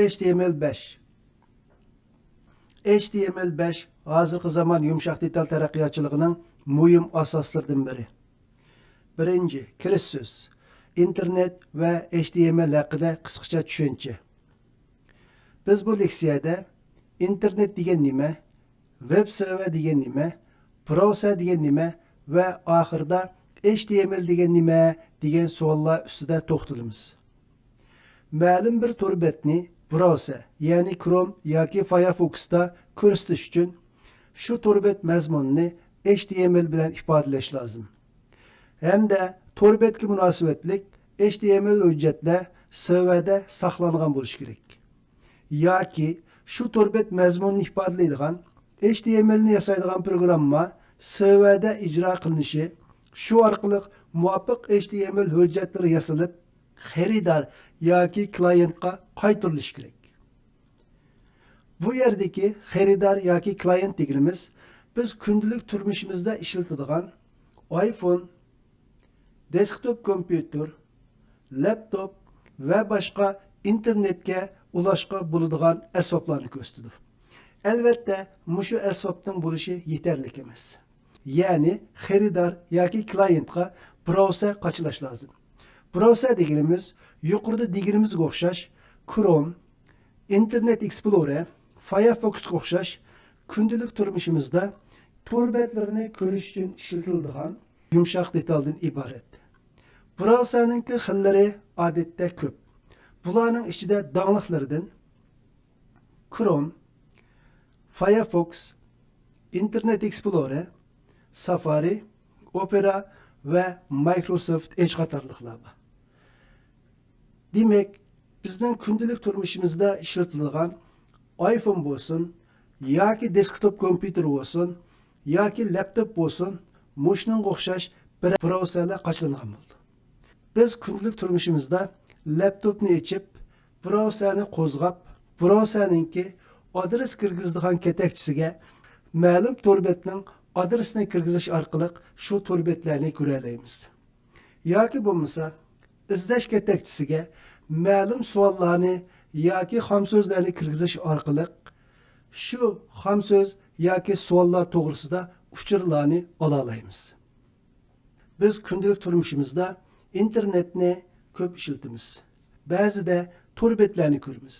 HTML5 HTML5 hozirgi zamon yumshoq detal taraqqiyotchiligining muhim asoslaridan biri. Birinchi, kirish so'z. Internet va HTML haqida qisqacha tushuncha. Biz bu leksiyada internet degan nima, web server degan nima, browser degan nima va oxirida HTML degan nima degan savollar ustida to'xtalamiz. Ma'lum bir tor betni browser, ya'ni Chrome yoki Firefox'da ko'rsatish uchun shu tor bet mazmunini HTML bilan ifodalash lozim. Hamda tor betga munosabatlik HTML hujjatlar serverda saqlangan bo'lishi kerak. yoki shu tor bet mazmunni ifodalaydigan HTML ni yasaydigan programma serverda ijro qilinishi shu orqali muvofiq HTML hujjatlari yasalib xaridor yoki klientga qaytarilishi kerak. Bu yerdagi xaridor yoki klient deganimiz biz kundalik turmushimizda ishlatadigan iPhone, desktop kompyuter, laptop va boshqa internetga ulashqa bo'ladigan asboblarni ko'rsatadi. Albatta, mushu asbobning bo'lishi yetarli emas. Ya'ni xaridor yoki klientga browser qachilash lozim. Browser deganimiz yuqorida deganimizga o'xshash Chrome, Internet Explorer, Firefoxga o'xshash kundalik turmushimizda tor betlarini ko'rish uchun ishlatiladigan yumshoq detaldan iborat. Browserning xillari odatda ko'p. Bularning ichida dangliqlaridan Chrome, Firefox, Internet Explorer, Safari, Opera ve Microsoft Edge qatorliqlar bor. Demek bizning kundalik turmushimizda ishlatiladigan iPhone bo'lsin yoki desktop kompyuter bo'lsin yoki laptop bo'lsin mushning o'xshash bir browserlar qachilingan bo'ldi. Biz kundalik turmushimizda laptopni ochib, browserni qo'zg'ab, browserningki adres kirgizadigan ketakchisiga ma'lum torbetning adresini kirgizish orqali shu torbetlarni ko'ra olamiz. yoki bo'lmasa izlash ketakchisiga ma'lum savollarni yoki xam so'zlarni kirgizish orqali shu xam so'z yoki savollar to'g'risida uchurlarni ola olamiz. Biz kundalik turmushimizda internetni ko'p ishlatamiz. Ba'zida tor betlarni ko'ramiz.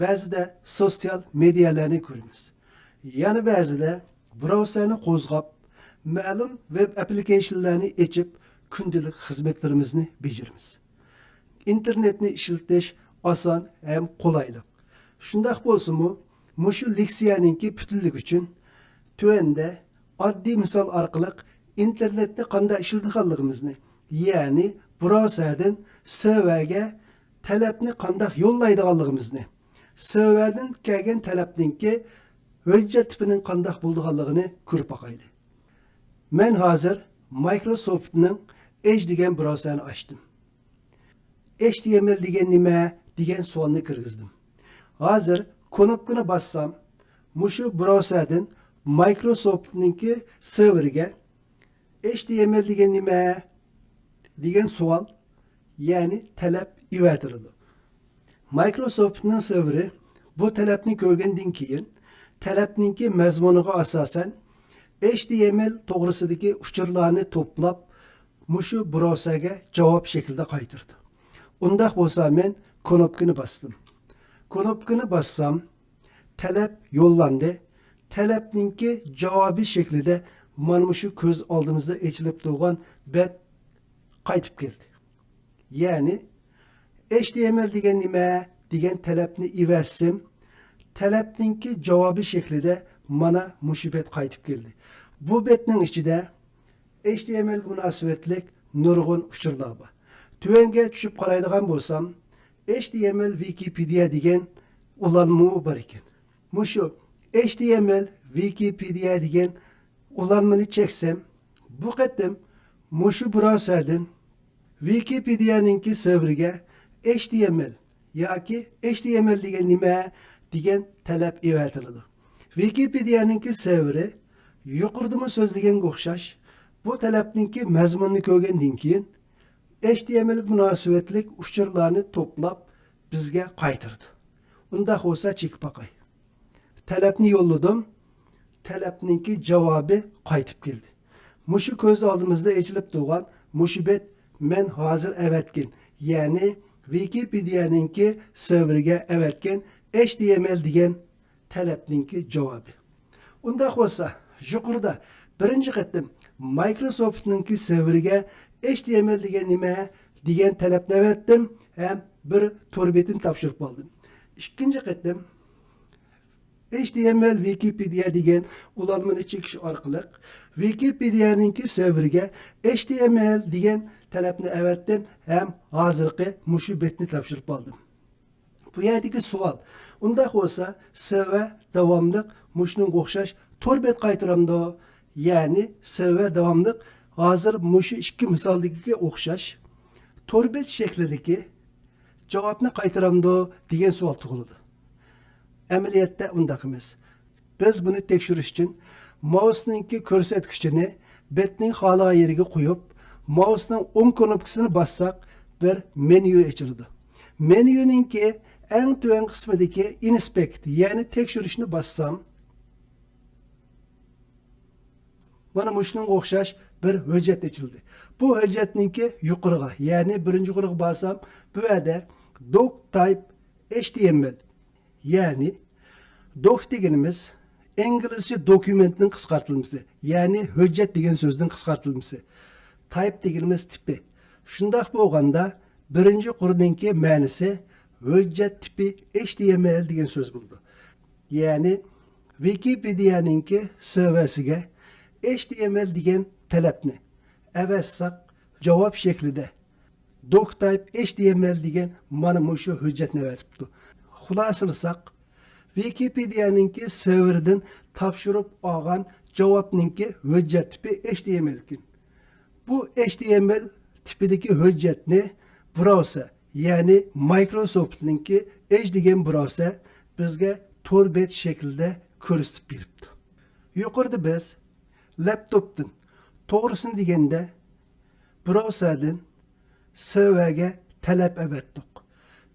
Ba'zida sotsial medialarni ko'ramiz. Yana ba'zida browserni qo'zg'ab, ma'lum web applicationlarni ochib, kundalik xizmatlarimizni bajaramiz. internetni ishlatish oson ham qulaylik. Shundaq bo'lsa-mu, mushu leksiyaninki butunlik uchun tuanda oddiy misol orqali internetni qanday ishlatiganligimizni, ya'ni browserdan serverga talabni qanday yo'llaydiganligimizni, serverdan kelgan talabninki hujjat tipining qanday bo'lganligini ko'rib boqaylik. Men hozir Microsoftning Edge degan browserni ochdim. HTML nima degan savolni kirgizdim. Hozir knopkani bassam, mushu browserdan Microsoft'ninki serveriga HTML nima degan savol, ya'ni talab ivatiladi. Microsoft'ning serveri bu talabni ko'rgandan keyin talabninki mazmuniga asosan HTML to'g'risidagi uchurlarni to'plab mushu browserga javob shaklida qaytardi. Undaq bo'lsa men knopkani bastım. Knopkani bassam talab yo'llandi. Talabninki javobi shaklida mana shu ko'z oldimizda ochilib turgan bet qaytib. Ya'ni HTML degan nima degan talabni ivasim talabninki javobi shaklida mana mushu bet qaytib keldi. Bu betning ichida HTML munosabatlik nurg'un uchurlar bor. Tuvanga tushib qaraydigan bo'lsam, HTML Wikipedia degan ulanma bor ekan. Mushu HTML Wikipedia degan ulanmani cheksam, bu qatim mushu browserdan Wikipedia'ningki serveriga HTML yoki HTML degan nima degan talab evatiladi. Wikipedia'ningki serveri yuqoridagi so'zlaganga o'xshash bu talabninki mazmunni ko'rgandan keyin HTML munosabatlik uchurlarni to'plab bizga qaytardi. Undaq olsa çekip bakay. Talepni yolladım. Talepninki cevabı qaytib keldi. Muşu göz aldığımızda echilib turgan musibet men hozir evetkin. Yani Wikipedia'nınki serveriga evetkin HTML degan talabninki javobi. Undaq bo'lsa, yuqorida birinchi qatim Microsoft'ninki serveriga HTML degan nima degan talabni avatdim ham bir to'rbetini topshirib oldim. Ikkinchi qatim HTML Wikipedia degan ulanmani chekish orqali Wikipedia'ningki serveriga HTML degan talabni avatdim ham hozirgi mushu betni topshirib oldim. Bu yerdagi savol. Undaq bo'lsa, SV davomliq mushning o'xshash to'rt bet qaytaramdi. Ya'ni SV davomliq hozir mushu ikki misoldagiga o'xshash to'rt bet shaklidagi javobni qaytaramdi degan savol tug'iladi. Amaliyotda undaq emas. Biz buni tekshirish uchun mouse'ninki ko'rsatkichini betning xohlagan yeriga qo'yib, mouse'ning o'ng knopkasini bassak bir menyu ochiladi. Menyuninki eng tuvan qismidagi inspect, ya'ni tekshirishni bassam, mana mushuning o'xshash bir hujjat ochildi. Bu hujjatninki yuqoriga, ya'ni birinchi quruq bassam, bu yerda doc type html ya'ni doc deganimiz inglizcha dokumentning qisqartirilmasi, ya'ni hujjat degan so'zning qisqartirilmasi. Type deganimiz tipi. Shundaq bo'lganda birinchi qurninki ma'nisi hujjat tipi HTML degan so'z bo'ldi. Ya'ni Wikipedia'ninki serversiga HTML degan talabni avassak javob shaklida doctype HTML degan mana shu hujjatni beribdi. Xulosalasak Wikipedia'ninki serverdan topshirib olgan javobninki hujjat tipi HTML ekan. Bu HTML tipidagi hujjatni browser ya'ni Microsoft'ninki Edge degan browser bizga to'rt bet shaklda ko'rsatib beribdi. Yuqorida biz laptopdan to'g'risini deganda browserdan serverga talab avatdik.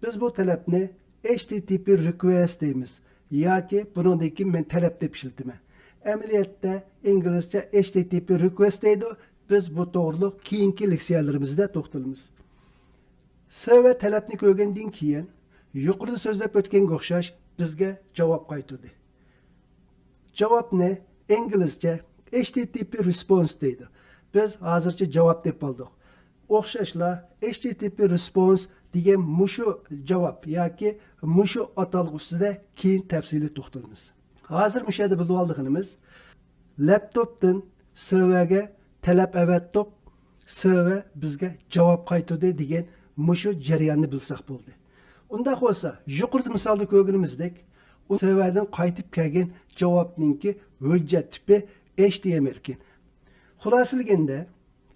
Biz bu talabni HTTP request deymiz yoki buningdagi men talab deb ishiltiman. Amaliyotda inglizcha HTTP request deydi. Biz bu to'g'riliq keyingi leksiyalarimizda to'xtalamiz. Server talabni ko'rgandan keyin yuqorida so'zlab o'tganga o'xshash bizga javob qaytardi. Javobni inglizcha HTTP response deydi. Biz hozircha javob deb oldik. O'xshashla HTTP response degan mushu javob yoki mushu atalg'usida keyin tafsili to'xtalamiz. Hozir mushu yerda bilib oldiganimiz laptopdan serverga talab avatdik, server bizga javob qaytardi degan mushu jarayonni bilsak bo'ldi. Undaq bo'lsa, yuqorida misolda ko'rganimizdek, u serverdan qaytib kelgan javobninki hujjat tipi HTML ekan. Xulosalaganda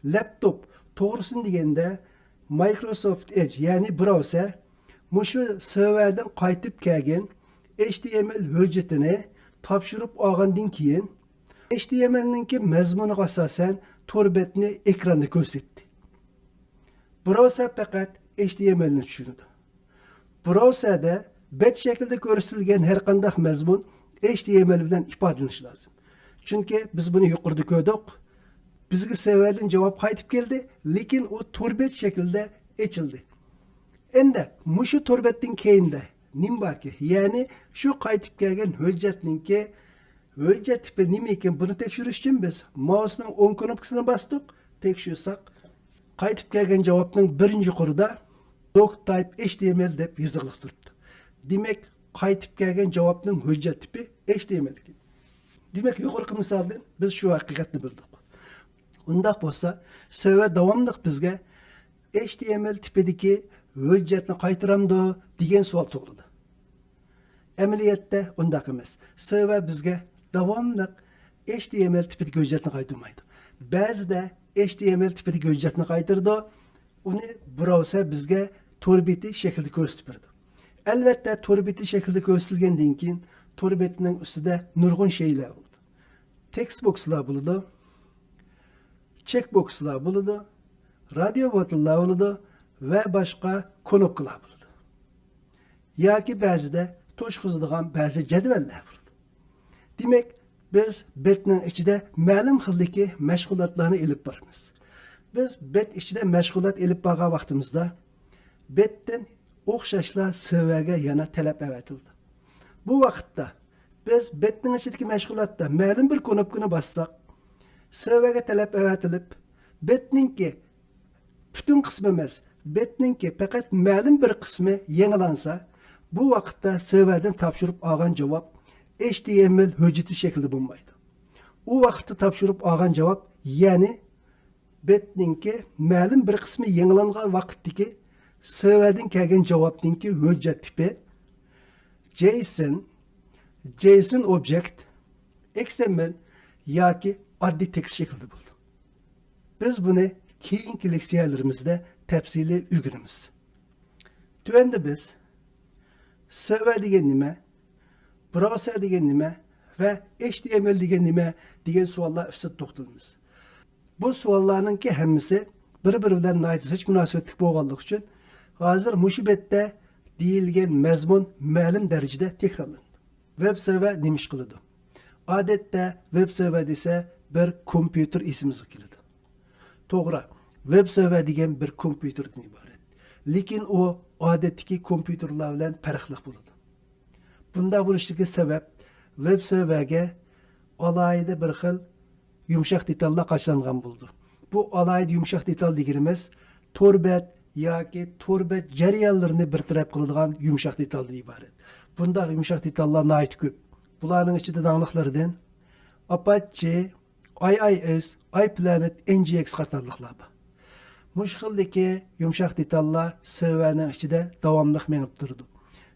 laptop to'g'risini deganda Microsoft Edge ya'ni browser mushu serverdan qaytib kelgan HTML hujjatini topshirib olgandan keyin HTMLninki mazmuniga asosan to'rbetni ekranda ko'rsatdi. Browser faqat HTMLni tushunadi. Browserda bet shaklida ko'rsatilgan har qanday mazmun HTML bilan ifodalanishi lozim. Chunki biz buni yuqorida ko'rdik. Bizga serverdan javob qaytib keldi, lekin u to'rbet shaklida echildi. Endi mushu to'rbetdan keyinda nim borki, ya'ni shu qaytib kelgan hujjatninki hujjat tipi nima ekan buni tekshirish uchun biz mousening o'ng knopkasini bosdik, tekshirsak qaytib kelgan javobning birinchi qurida doctype html deb yoziliq turibdi. Demak, qaytib kelgan javobning hujjat tipi html Demak, yuqorqi misoldan biz shu haqiqatni bildik. Undaq bo'lsa, server davomli bizga HTML tipidagi hujjatni qaytaramdi degan savol tug'ildi. Amaliyotda undaq emas. Server bizga davomli HTML tipidagi hujjatni qaytarmaydi. Ba'zida HTML tipidagi hujjatni qaytardi, uni browser bizga to'rbeti shaklda ko'rsatib berdi. Albatta, to'rbeti shaklda to'rbetning ustida nurg'un shaylar bo'ldi. Text boxlar bo'ladi, checkboxlar bo'ladi, radio botlar bo'ladi va boshqa knopkalar bo'ladi. Yoki ba'zida to'shqizadigan ba'zi jadvallar bor demak biz betning ichida ma'lum xildagi mashg'ulotlarni ilib boramiz biz bet ichida mashg'ulot ilib borgan vaqtimizda betdan o'xshashla sevaga yana talab avatildi bu vaqtda biz betning ichidagi mashg'ulotda ma'lum bir knopkani bossak sevaga talab avatilib betninki butun qismi emas betninki faqat ma'lum bir qismi yangilansa bu vaqtda sevadan topshirib olgan javob html hujjati shaklida bo'lmaydi u vaqtda topshirib olgan javob ya'ni betninki ma'lum bir qismi yangilangan vaqtdagi sevadan kelgan javobninki hujjat tipi json json object xml yoki oddiy tekst shaklida bo'ldi biz buni keyingi leksiyalarimizda tafsiliy o'rganamiz tuanda biz seva degan nima browser degan nima va html degan nima degan savollar ustida to'xtalamiz bu savollarninki hammasi bir biri bilan nihoyat zich munosabatli bo'lganligi uchun hozir mushu betda deyilgan mazmun ma'lum darajada takrorlandi web server nima ish qiladi odatda web server desa bir kompyuter esimizga keladi to'g'ri web server degan bir kompyuterdan iborat lekin u odatdagi kompyuterlar bilan farqli bo'ladi bunday bo'lishligi sabab web serverga alohida bir xil yumshoq detallar qachlangan bo'ldi bu alohida yumshoq detal deganimiz to'rbat yoki to'rbat jarayonlarini bartaraf qiladigan yumshoq detaldan iborat. Bunday yumshoq detallar nihoyat ko'p. Bularning ichida dangliqlaridan apache iis iplanet ngx qatorliqlar bor. Mush xildagi yumshoq detallar serverning ichida davomli menib turdi.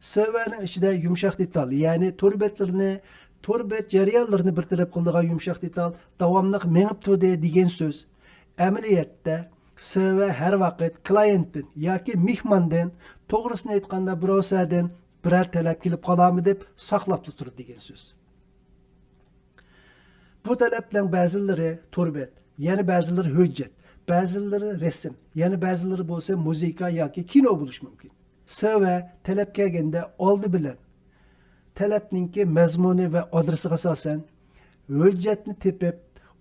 Serverning ichida yumshoq detal ya'ni to'rbatlarni to'rbat jarayonlarini bartaraf qiladigan yumshoq detal davomli menib turdi degan so'z. Amaliyotda server har vaqt klientdan yoki mehmondan to'g'risini aytganda browserdan biror talab kelib qoladimi deb saqlab turdi degan so'z bu talablarning ba'zilari to'rbat yana ba'zilari hujjat ba'zilari rasm yana ba'zilari bo'lsa muzika yoki kino bo'lishi mumkin seva talab kelganda oldi bilan talabninki mazmuni va adresiga asosan hujjatni tepib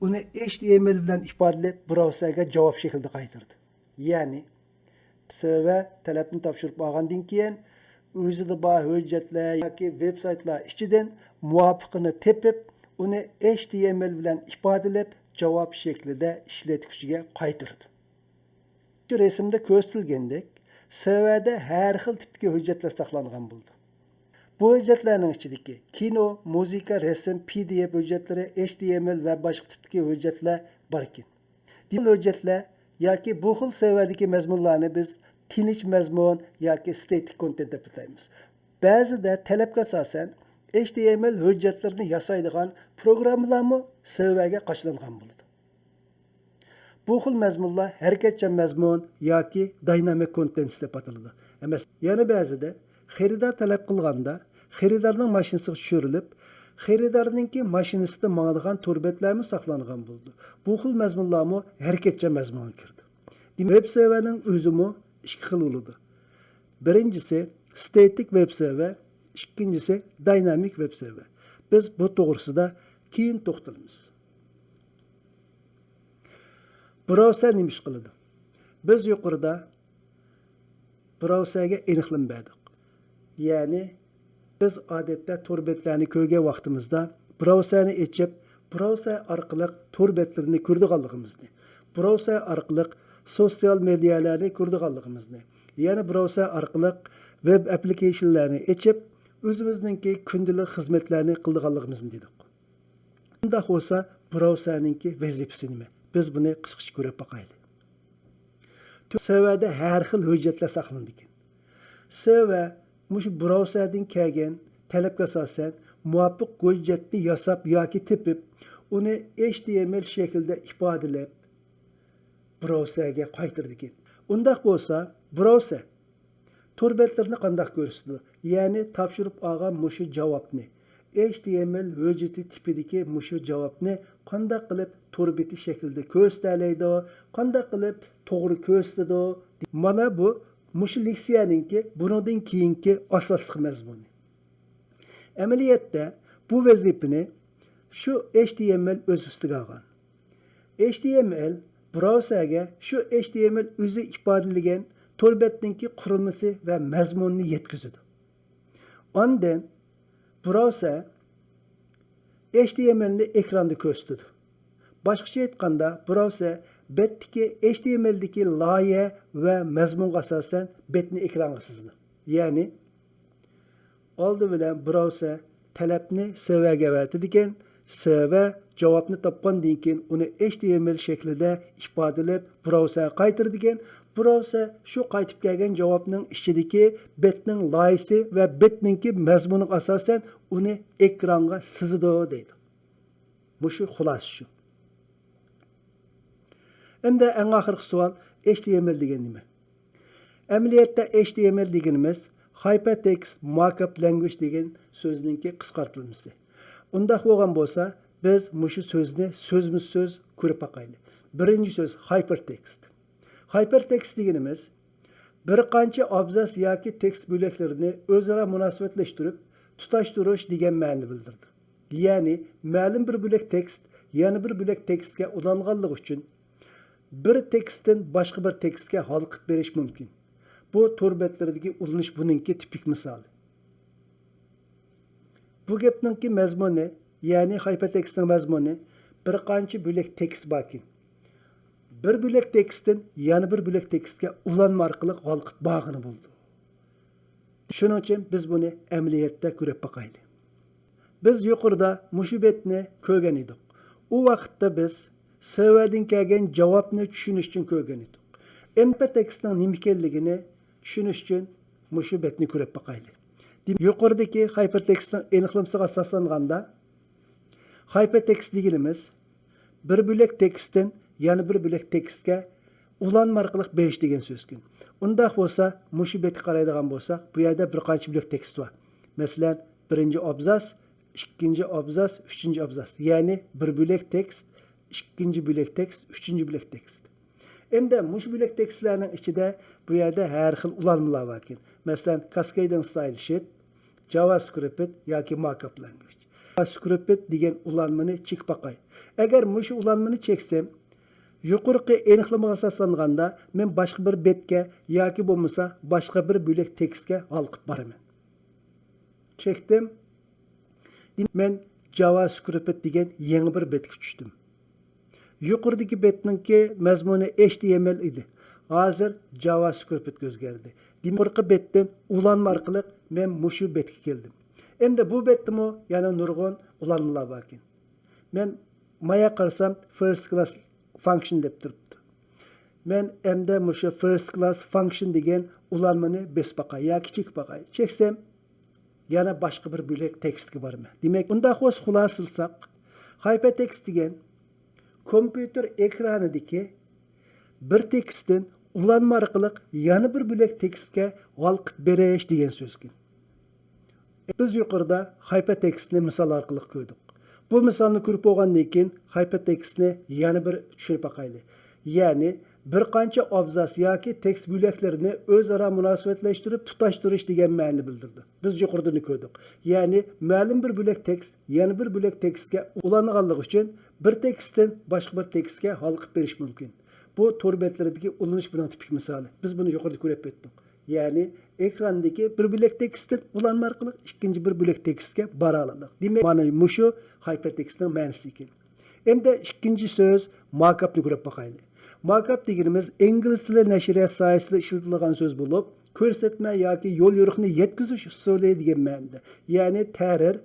uni html bilan ifodalab browserga javob shaklida qaytardi ya'ni seva talabni topshirib olgandan keyin o'zida bor hujjatlar yoki veb saytlar ichidan muvofiqini tepib uni html bilan ifodalab javob shaklida ishlatgichiga qaytardi shu rasmda ko'rsatilgandek sevada har xil tipdagi hujjatlar saqlangan bo'ldi bu hujjatlarning ichidagi kino muzika rasm pdf hujjatlari html va boshqa tipdagi hujjatlar bor ekan bu hujjatlar yoki bu xil sevadagi mazmunlarni biz tinch mazmun yoki static content deb ataymiz ba'zida talabga asosan html hujjatlarini yasaydigan programmalarmi serverga qachlangan bo'ladi bu xil mazmunlar harakatchan mazmun yoki dynamic content deb ataladi emas yana xaridor talab qilganda xaridorning mashinasiga tushirilib xaridorninki mashinasida mangadigan to'rbatlarmi saqlangan bo'ldi bu xil mazmunlarmi harakatchan mazmunga kirdi. Web serverning o'zimi ikki xil bo'ladi birinchisi static web server ikkinchisi dynamic web server biz bu to'g'risida keyin to'xtalamiz browser nima ish qiladi biz yuqorida browserga aniqlik berdik ya'ni biz odatda to'rbetlarni ko'rgan vaqtimizda browserni ochib browser orqali to'rbetlarni ko'rdiganligimizni browser orqali sotsial medialarni ko'rdiganligimizni yana browser orqali web applicationlarni ochib o'zimizningki kundalik xizmatlarni qildiganligimizni dedik. Bundoq bo'lsa browserningki vazifasi nima biz buni qisqacha ko'rib boqaylik sevada har xil hujjatlar saqlanadi ekan seva mush browserdan kelgan talabga asosan muvofiq hujjatni yasab yoki tepib uni html shaklida ifodalab browserga qaytardi ekan undoq bo'lsa browser to'rbatlarni qandoq ko'rsatdi ya'ni topshirib olgan mushu javobni html hujjati tipidagi mushu javobni qandoq qilib to'rbeti shaklida ko'rsataladi qandoq qilib to'g'ri ko'rsatadi mana bu mushu leksiyaninki bundan keyingi asosli mazmuni Amaliyotda bu vazifani shu HTML o'z ustiga olgan. HTML browserga shu HTML o'zi ifodalagan tor betninki qurilmasi va mazmunni yetkazadi. Ondan browser HTMLni ekranda ko'rsatadi. Boshqacha aytganda, browser betdagi HTMLdagi loyiha va mazmunga asosan betni ekranga sızdı. Ya'ni oldi bilan browser serverga avatadi ekan, server javobni topgandan keyin uni HTML shaklida ifodalab browserga qaytaradi ekan, browser shu qaytib kelgan javobning ichidagi betning loyihasi va betninki mazmuniga asosan uni ekranga sızidi deydi. Bu shu xulosa shu. Endi eng oxirgi savol HTML degan nima? Amaliyotda HTML deganimiz Hypertext Markup Language degan so'zningki qisqartirilmasi. Undaq bo'lgan bo'lsa, biz mushu so'zni so'zmiz-so'z ko'rib baqaylik. Birinchi so'z hypertext. Hypertext deganimiz bir qancha abzas yoki tekst bo'laklarini o'zaro munosabatlashtirib, tutashtirish degan ma'noni bildirdi. Ya'ni ma'lum bir bo'lak tekst yana bir bo'lak tekstga ulanganligi uchun bir tekstdan boshqa bir tekstga halqib berish mumkin. Bu tor betlaridagi ulanish buningki tipik misoli. Bu gapningki mazmuni, ya'ni hypertekstning mazmuni bir qancha bo'lak tekst borkin. Bir bo'lak tekstdan yana bir bo'lak tekstga ulanma orqali halqib bağını bo'ldi. Shuning uchun biz buni amaliyotda ko'rib baqaylik. Biz yuqorida mushu betni ko'rgan edik. U vaqtda biz uchun ko'rgan edik. MP tekstning nima ekanligini tushunish uchun mushu betni ko'rib baqaylik. Yuqoridagi hypertekstning aniqlamasiga asoslanganda hypertext deganimiz bir bo'lak tekstdan yana bir bo'lak tekstga ulanma orqali berish degan so'zkin. Undaq bo'lsa, mushu betga qaraydigan bo'lsak, bu yerda bir qancha bo'lak tekst bor. Masalan, birinchi abzas, ikkinchi abzas, uchinchi abzas. Ya'ni bir bo'lak tekst, ikkinchi bo'lak tekst, uchinchi bo'lak tekst. Endi mush bo'lak tekstlarning ichida bu yerda har xil ulanmalar bor ekan. Masalan, cascading style sheet, JavaScript yoki markup language. JavaScript degan ulanmani chek baqay. Agar mush ulanmani cheksam, yuqorqi aniqlamaga asoslanganda men boshqa bir betga yoki bo'lmasa boshqa bir bo'lak tekstga olqib boraman. Chekdim. Men JavaScript degan yangi bir betga tushdim. Yuqoridagi betninki mazmuni HTML edi. Hozir JavaScript o'zgardi. Yuqorqi betdan ulanma orqali men mushu betga keldim. Endi bu betdimi yana nurg'un ulanmalar bor ekan. Men maya qarasam first class function deb turibdi. Men endi mushu first class function degan ulanmani besib baqay yoki chekib baqay. Cheksam yana boshqa bir bo'lak tekstga boraman. Demak, unda xo's xulosalsak, hypertext degan kompyuter ekranidagi bir tekstdan ulanma orqali yana bir bo'lak tekstga olqib berish degan so'zkin. Biz yuqorida hypertextni misol orqali ko'rdik. Bu misolni ko'rib bo'lgandan keyin hypertextni yana bir tushunib baqaylik. Ya'ni bir qancha abzas yoki tekst bo'laklarini o'zaro munosabatlashtirib tutashtirish degan ma'noni bildirdi. Biz yuqoridani ko'rdik. Ya'ni ma'lum bir bo'lak tekst yana bir bo'lak tekstga ulanganligi uchun bir tekstdan boshqa bir tekstga halqib berish mumkin. Bu tor betlaridagi ulanish bilan tipik misoli. Biz buni yuqorida ko'rib o'tdik. Ya'ni ekrandagi bir bo'lak tekstdan ulanma orqali ikkinchi bir bo'lak tekstga bora oladi. Demak, mana mushu hypertextning ma'nosi ekan. Endi ikkinchi so'z markupni ko'rib baqaylik. Markup deganimiz ingliz tili nashriyat sohasida ishlatilgan so'z bo'lib, ko'rsatma yoki yo'l yo'riqni yetkazish usuli degan ma'noda. Ya'ni ta'rir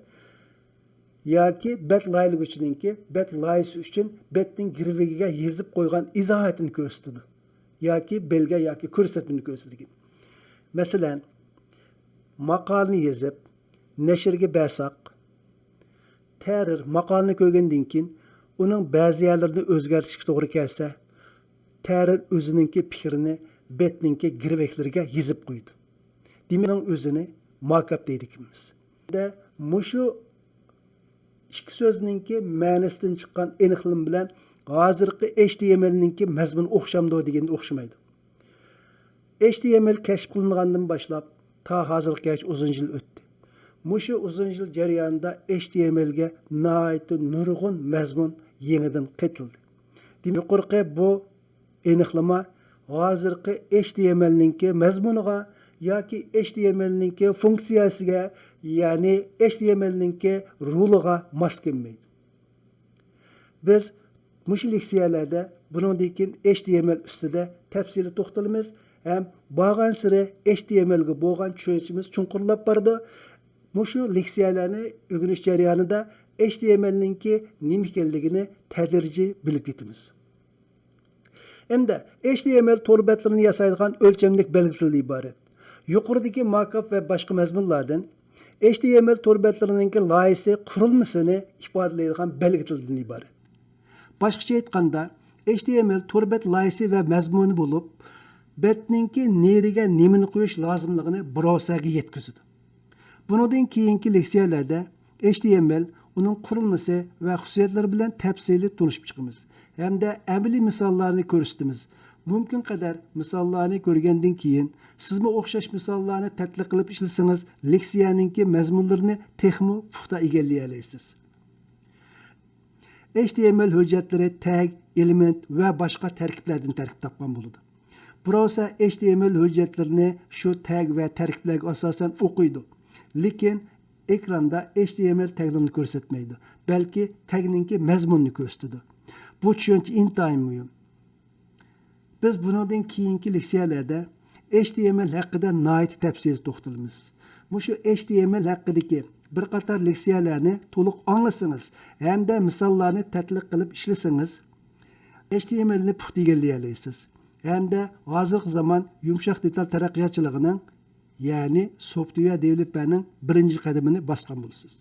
yoki bet laylig'ichininki bet layisi uchun betning girvigiga yezib qo'ygan izohatini ko'rsatadi. yoki belga yoki ko'rsatmani ko'rsatgan. Masalan, maqolni yezib, nashrga bersak, ta'rir maqolni ko'rgandan keyin uning ba'zi yerlarini o'zgartirishga to'g'ri kelsa, ta'rir o'zininki fikrini betninki girveklariga yezib qo'ydi. Demak, o'zini markup deydi ikimiz. De mushu ikki so'zninki ma'nosidan chiqqan aniqlim bilan hozirgi HTMLninki mazmun o'xshamdi deganda o'xshamaydi. HTML kashf qilingandan boshlab ta hozirgacha uzun yil o'tdi. Muşu uzun yıl jarayonida HTML'ga nihoyatda nurg'un mazmun yangidan qaytildi. Yuqorqi bu aniqlama hozirgi HTML'ninki mazmuniga yoki HTML'ninki funksiyasiga, ya'ni HTML'ninki ruliga mos kelmaydi. Biz mush leksiyalarda buningdan keyin HTML ustida tafsili to'xtalamiz ham borgan siri HTML ga bo'lgan tushunchimiz chunqurlab bordi. Mushu leksiyalarni o'rganish jarayonida HTML'ninki nima ekanligini tadrijiy bilib ketamiz. Endi HTML tor betlarini yasaydigan o'lchamlik belgitildi iborat. Yuqoridagi markup va boshqa mazmunlardan HTML tor betlarininki loyihasi qurilmasini ifodalaydigan belgitildan iborat. Boshqacha aytganda, HTML tor bet loyihasi va mazmuni bo'lib, betninki neriga nimani qo'yish lozimligini browserga yetkazadi. Bundan keyingi leksiyalarda HTML uning qurilmasi va xususiyatlari bilan tafsili tanishib chiqamiz hamda amaliy misollarni ko'rsatamiz. Mumkin qadar misollarni ko'rgandan keyin sizmi o'xshash misollarni tatbiq qilib ishlasangiz, leksiyaninki mazmunlarini texmo puxta egallay olasiz. HTML hujjatlari tag, element va boshqa tarkiblardan tarkib topgan bo'ladi. Browser HTML hujjatlarini shu tag va tarkiblarga asosan o'qiydi. Lekin ekranda HTML taglarini ko'rsatmaydi, balki tagninki mazmunni ko'rsatadi. Bu tushuncha intayin muhim. Biz bundan keyingi leksiyalarda HTML haqida nihoyat tafsil to'xtalamiz. Mushu HTML haqidagi bir qator leksiyalarni to'liq anglasangiz hamda misollarni tatbiq qilib ishlasangiz, HTMLni puxta egallay olasiz. Hamda hozirgi zamon yumshoq detal taraqqiyotchiligining ya'ni software developerning birinchi qadamini bosgan bo'lasiz.